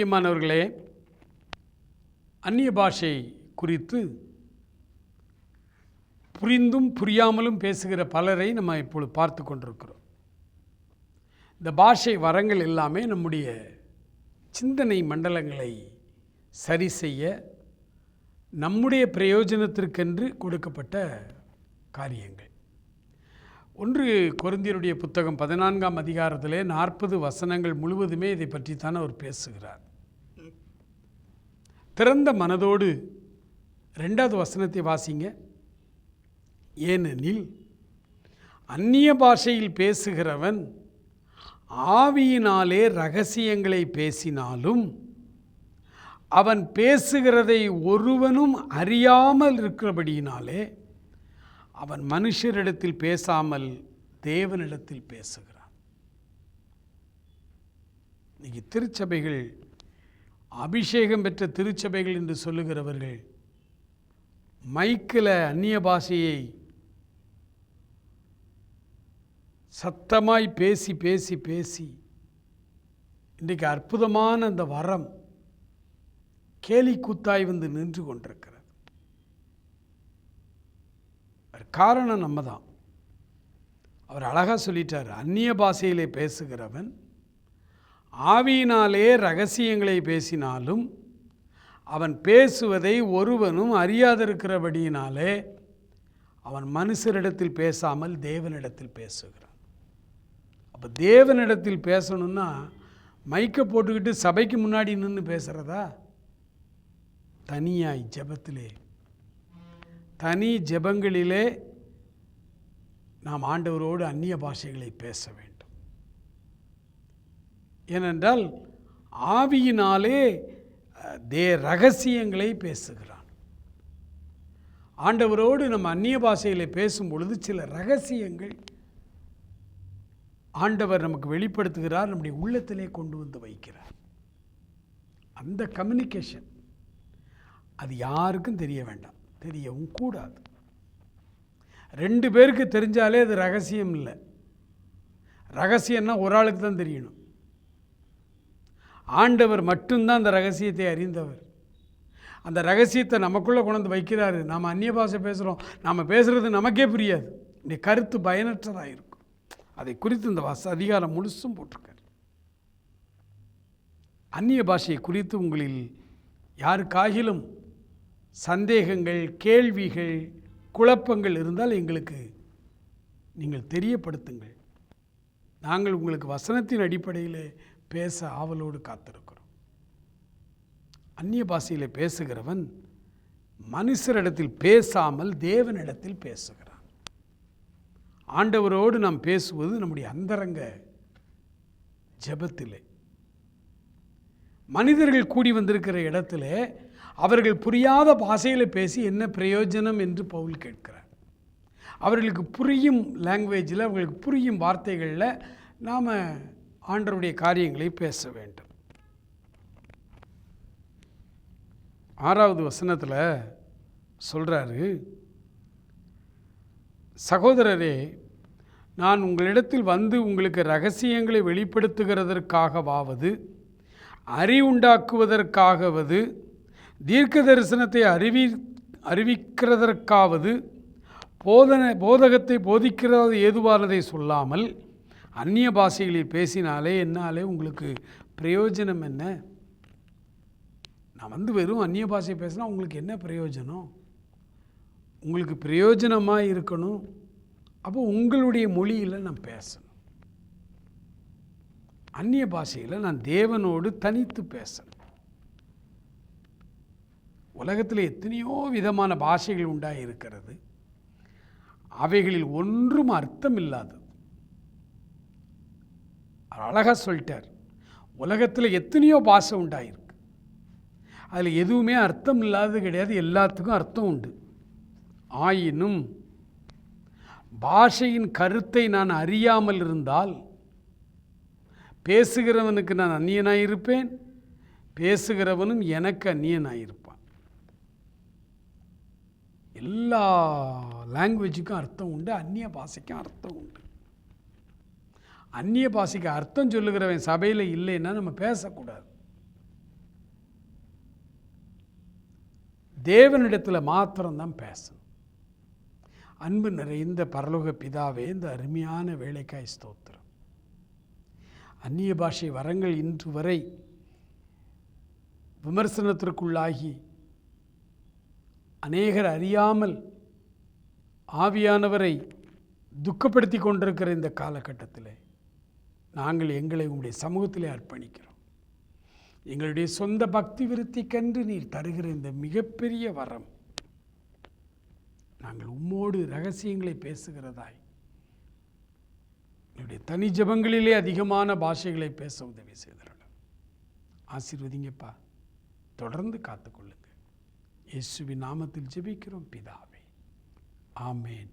பிரியமானவர்களே அந்நிய பாஷை குறித்து புரிந்தும் புரியாமலும் பேசுகிற பலரை நம்ம இப்பொழுது பார்த்து கொண்டிருக்கிறோம். இந்த பாஷை வரங்கள் எல்லாமே நம்முடைய சிந்தனை மண்டலங்களை சரி செய்ய நம்முடைய பிரயோஜனத்திற்கென்று கொடுக்கப்பட்ட காரியங்கள். ஒன்று குருந்தியருடைய புத்தகம் பதினான்காம் அதிகாரத்திலே நாற்பது வசனங்கள் முழுவதுமே இதை பற்றித்தான் அவர் பேசுகிறார். திறந்த மனதோடு ரெண்டாவது வசனத்தை வாசிங்க. ஏனெனில் அந்நிய பாஷையில் பேசுகிறவன் ஆவியினாலே ரகசியங்களை பேசினாலும் அவன் பேசுகிறதை ஒருவனும் அறியாமல் இருக்கிறபடியினாலே அவன் மனுஷரிடத்தில் பேசாமல் தேவனிடத்தில் பேசுகிறான். இன்னைக்கு திருச்சபைகள் அபிஷேகம் பெற்ற திருச்சபைகள் என்று சொல்லுகிறவர்கள் மைக்கில் அந்நிய பாஷையை சத்தமாய் பேசி பேசி பேசி இன்றைக்கு அற்புதமான அந்த வரம் கேலி கூத்தாய் வந்து நின்று கொண்டிருக்கிறது. காரணம் நம்ம தான் அவர் அழகாக சொல்லிட்டார் அந்நிய பாஷையிலே பேசுகிறவன் ஆவியினாலே ரகசியங்களை பேசினாலும் அவன் பேசுவதை ஒருவனும் அறியாதிருக்கிறபடியினாலே அவன் மனுஷரிடத்தில் பேசாமல் தேவனிடத்தில் பேசுகிறான். அப்போ தேவனிடத்தில் பேசணும்னா மைக்கை போட்டுக்கிட்டு சபைக்கு முன்னாடி நின்று பேசுகிறதா தனியாய் ஜபத்திலே. தனி ஜெபங்களிலே நாம் ஆண்டவரோடு அந்நிய பாஷைகளை பேச வேண்டும். ஏனென்றால் ஆவியினாலே தே ரகசியங்களை பேசுகிறான். ஆண்டவரோடு நம்ம அந்நிய பாஷையில் பேசும் பொழுது சில ரகசியங்கள் ஆண்டவர் நமக்கு வெளிப்படுத்துகிறார் நம்முடைய உள்ளத்திலே கொண்டு வந்து வைக்கிறார். அந்த கம்யூனிகேஷன் அது யாருக்கும் தெரிய வேண்டாம் தெரியவும் கூடாது. ரெண்டு பேருக்கு தெரிஞ்சாலே அது ரகசியம் இல்லை. ரகசியம்னா ஒரு ஆளுக்கு தான் தெரியணும். ஆண்டவர் மட்டும்தான் அந்த ரகசியத்தை அறிந்தவர். அந்த ரகசியத்தை நமக்குள்ளே கொண்டு வைக்கிறாரு. நாம் அந்நிய பாஷை பேசுகிறோம் நாம் பேசுகிறது நமக்கே புரியாது. இந்த கருத்து பயனற்றதாக இருக்கும். அதை குறித்து இந்த வச அதிகாரம் முழுசும் போட்டிருக்கார். அந்நிய பாஷையை குறித்து உங்களில் யாருக்காகிலும் சந்தேகங்கள் கேள்விகள் குழப்பங்கள் இருந்தால் எங்களுக்கு நீங்கள் தெரியப்படுத்துங்கள். நாங்கள் உங்களுக்கு வசனத்தின் அடிப்படையில் பேச ஆவலோடு காத்திருக்கிறோம். அந்நிய பாஷையில் பேசுகிறவன் மனுஷரிடத்தில் பேசாமல் தேவனிடத்தில் பேசுகிறான். ஆண்டவரோடு நாம் பேசுவது நம்முடைய அந்தரங்க ஜபத்திலே. மனிதர்கள் கூடி வந்திருக்கிற இடத்துல அவர்கள் புரியாத பாஷையில் பேசி என்ன பிரயோஜனம் என்று பவுல் கேட்கிறார். அவர்களுக்கு புரியும் லாங்குவேஜில் அவர்களுக்கு புரியும் வார்த்தைகளில் நாம் ஆண்டவருடைய காரியங்களை பேச வேண்டும். ஆறாவது வசனத்தில் சொல்கிறாரு சகோதரரே நான் உங்களிடத்தில் வந்து உங்களுக்கு ரகசியங்களை வெளிப்படுத்துகிறதற்காகவாவது அறிவுண்டாக்குவதற்காகவது தீர்க்க தரிசனத்தை அறிவி அறிவிக்கிறதற்காவது போதனை போதகத்தை போதிக்கிறது ஏதுவானதை சொல்லாமல் அந்நிய பாஷைகளில் பேசினாலே என்னாலே உங்களுக்கு பிரயோஜனம் என்ன? நான் வந்து வெறும் அந்நிய பாஷை பேசினா உங்களுக்கு என்ன பிரயோஜனம்? உங்களுக்கு பிரயோஜனமாக இருக்கணும். அப்போ உங்களுடைய மொழியில் நான் பேசணும். அந்நிய பாஷையில் நான் தேவனோடு தனித்து பேசணும். உலகத்தில் எத்தனையோ விதமான பாஷைகள் உண்டாக இருக்கிறது அவைகளில் ஒன்றும் அர்த்தம் இல்லாதது அழகாக சொல்லிட்டார். உலகத்தில் எத்தனையோ பாஷை உண்டாயிருக்கு. அதில் எதுவுமே அர்த்தம் இல்லாதது கிடையாது எல்லாத்துக்கும் அர்த்தம் உண்டு. ஆயினும் பாஷையின் கருத்தை நான் அறியாமல் இருந்தால் பேசுகிறவனுக்கு நான் அந்நியனாயிருப்பேன் பேசுகிறவனும் எனக்கு அந்நியனாயிருப்பான் எல்லா லாங்குவேஜுக்கும் அர்த்தம் உண்டு அந்நிய பாஷைக்கும் அர்த்தம் உண்டு. அந்நிய பாஷைக்கு அர்த்தம் சொல்லுகிறவன் சபையில் இல்லைன்னா நம்ம பேசக்கூடாது. தேவனிடத்தில் மாத்திரம்தான் பேசணும். அன்பு நிறைந்த பரலோக பிதாவே இந்த அருமையான வேலைக்காய் ஸ்தோத்திரம். அந்நிய பாஷை வரங்கள் இன்று வரை விமர்சனத்திற்குள்ளாகி அநேகர் அறியாமல் ஆவியானவரை துக்கப்படுத்தி கொண்டிருக்கிற இந்த காலகட்டத்தில் நாங்கள் எங்களை உங்களுடைய சமூகத்திலே அர்ப்பணிக்கிறோம். எங்களுடைய சொந்த பக்தி விருத்திக்கென்று நீர் தருகிற இந்த மிகப்பெரிய வரம் நாங்கள் உம்மோடு ரகசியங்களை பேசுகிறதாய் என்னுடைய தனி ஜபங்களிலே அதிகமான பாஷைகளை பேச உதவி செய்தார்கள் ஆசீர்வதிங்கப்பா. தொடர்ந்து காத்துக்கொள்ளுங்க. இயேசுவின் நாமத்தில் ஜெபிக்கிறோம் பிதாவே. ஆமேன்.